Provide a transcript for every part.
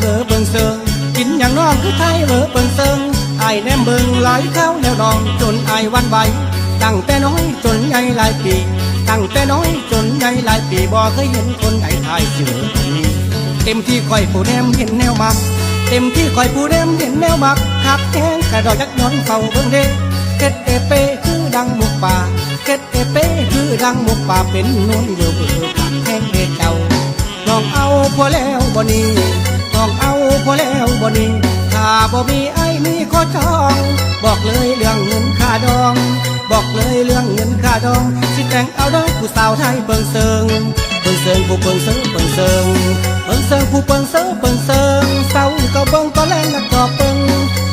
เบอร์เบิงเซิงกินอย่างน้องคือไทยเบอร์เบิงเซิงไอ้แนมเบิงหลายข้าวแล้วดองจนไอ้วันไหวตั้งแต่น้อยจนใหญ่หลายปี ตั้งแต่น้อยจนใหญ่หลายปีบ่เคยเห็นคนไหนทยเสือแบบนี้เต็มที่คอยผู้แนมเห็นแนวมัก เต็มที่คอยผู้แนมเห็นแนวมักขับแห้งกระดอกยักย้อนเฝ้าเบิ่งเด้เก็ดเอเปคือดังหมุกป่าเก็ดเอเปคือดังหมุกป่าเป็นนุ่นเบือเบือขับแห้งเดเจ้าน้องเอาพอแล้วบ่นี้ น้องเอาพอแล้วบ่นี้ถ้าบ่มีไอ้มีขอจอง บอกเลยเรื่องเงินค่าดอง บอกเลยเรื่องเงินค่าดอง สิแต่งเอาด้อผู้สาวไทยเปิงเซิงเปิงเซิงผู้เปิงเซิงเปิงเซิงเปิงเซิงผู้เปิงเซิงเปิงเซิงเศร้าก็เบิ่งก็แลงแล้วก็เปิง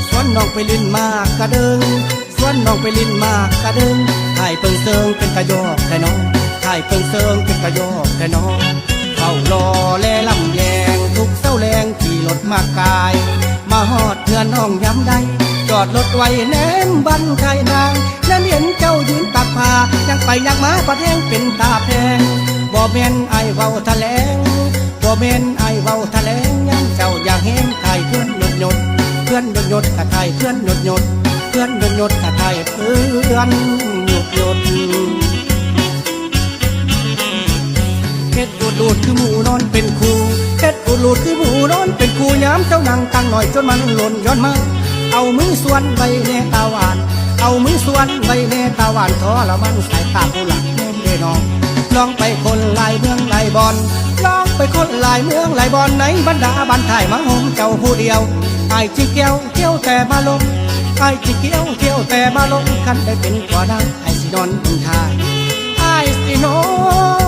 สวนน้องไปลินมากกระเดิงสวนน้องไปลินมากกระเดิงถ่ายเปิงเซิงเป็นกระยอกแค่น้องถ่ายเปิงเซิงเป็นกระยอกแค่น้อง ฝ้ารอแลลำแยงทุกเศร้าแรงขี่รถมากาย มาหอดเพื่อนห้องย้ำใดจอดรถไว้แนมบันไทยนางนั้นเห็นเจ้ายืนตักผ้ายังไปยังมาประแทงเป็นตาแพงบ่แม่นไอเว้าทะแลงบ่แม่นไอเว้าทะแลงยังเจ้าอยากเห็นไทยเพื่อนหยดหยดเพื่อนหยดหยดกะไทยเพื่อนหยดหยดเพื่อนหยดหยดกะไทยเพื่อน ฮ็ดอูดลูดคือหมูนอนเป็นครูเฮ็ดอูดลูดคือหมูนอนเป็นครูย้ำเจ้านั่งตั้งหน่อยจนมันหล่นย้อนมาเอามือสวนใบแน่ตาหวาน เอามือสวนใบแน่ตาหวานทอละมันสายตาผู้หลักแน่เด้นองลองไปคนลายเมืองลายบอนลองไปคนลายเมืองลายบอนในบรรดาบันทายมาหมเจ้าผู้เดียวไอ้จิเกี้ยวเกี้ยวแต่มาลงไอ้จิเกี้ยวเกี้ยวแต่มาลงคันได้เป็นกว่าดังไอ้สินอนบนทายไอ้สินอน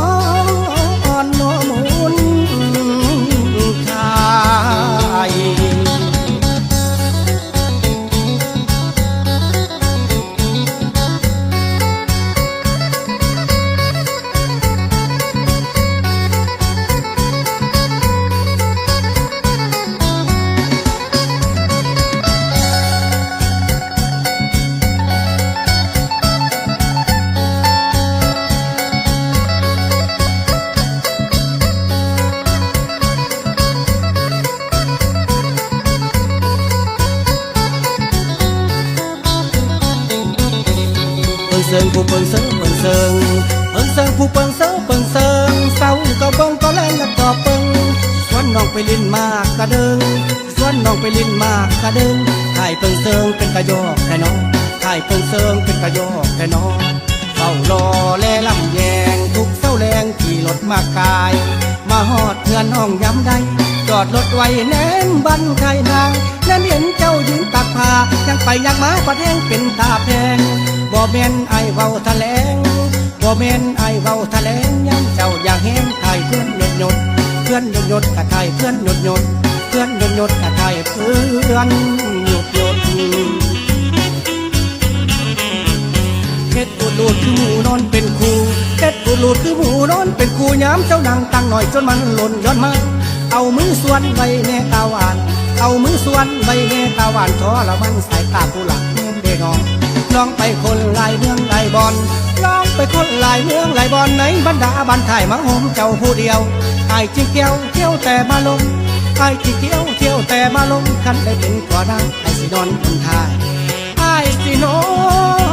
ซิงผู้เปิงเซิงเปิงเซิงเปิงเซิงผู้เปิงเซิงเปิงเซิงเศร้าก็เบิ่งก็แลงแล้วก็เปิงสวนน้องไปลินมากกระเดิงสวนน้องไปลินมากกระเดิงถ่ายเปิงเซิงเป็นกระยอกแค่น้องถ่ายเปิงเซิงเป็นกระยอกแค่น้องเฝ้ารอแลลำแยงทุกเศร้าแรงขี่รถมากาย มาหอดเพื่อนห้องย้ำใดจอดรถไว้แนมบันไทยนางนั้นเห็นเจ้ายืนตักผ้ายังไปยังมาประแทงเป็นตาแพงบ่แม่นไอเว้าทะแลงบ่แม่นไอเว้าทะแลงยังเจ้าอยากเห็นไทยเพื่อนหยดหยดเพื่อนหยดหยดกะไทยเพื่อนหยดหยดเพื่อนหยดหยดกะไทยเพื่อนหยดหยด เฮ็ดดลูดคือหมูนอนเป็นครูเฮ็ดอูดลูดคือหมูนอนเป็นครูย้ำเจ้าดังตั้งหน่อยจนมันหล่นย้อนมาเอามือสวนใบแน่ตาหวาน เอามือสวนใบแน่ตาหวานทอละมันสายตาผู้หลักแม่นเด้น้องลองไปคนลายเมืองลายบอนลองไปคนลายเมืองลายบอนในบรรดาบันถ่ายมาหมเจ้าผู้เดียวไอ้จิเกี้ยวเที่ยวแต่มาลงไอ้จิเกี้ยวเที่ยวแต่มาลงคันได้เป็นกว่าดังไอ้สินอนคนทายไอ้สินอน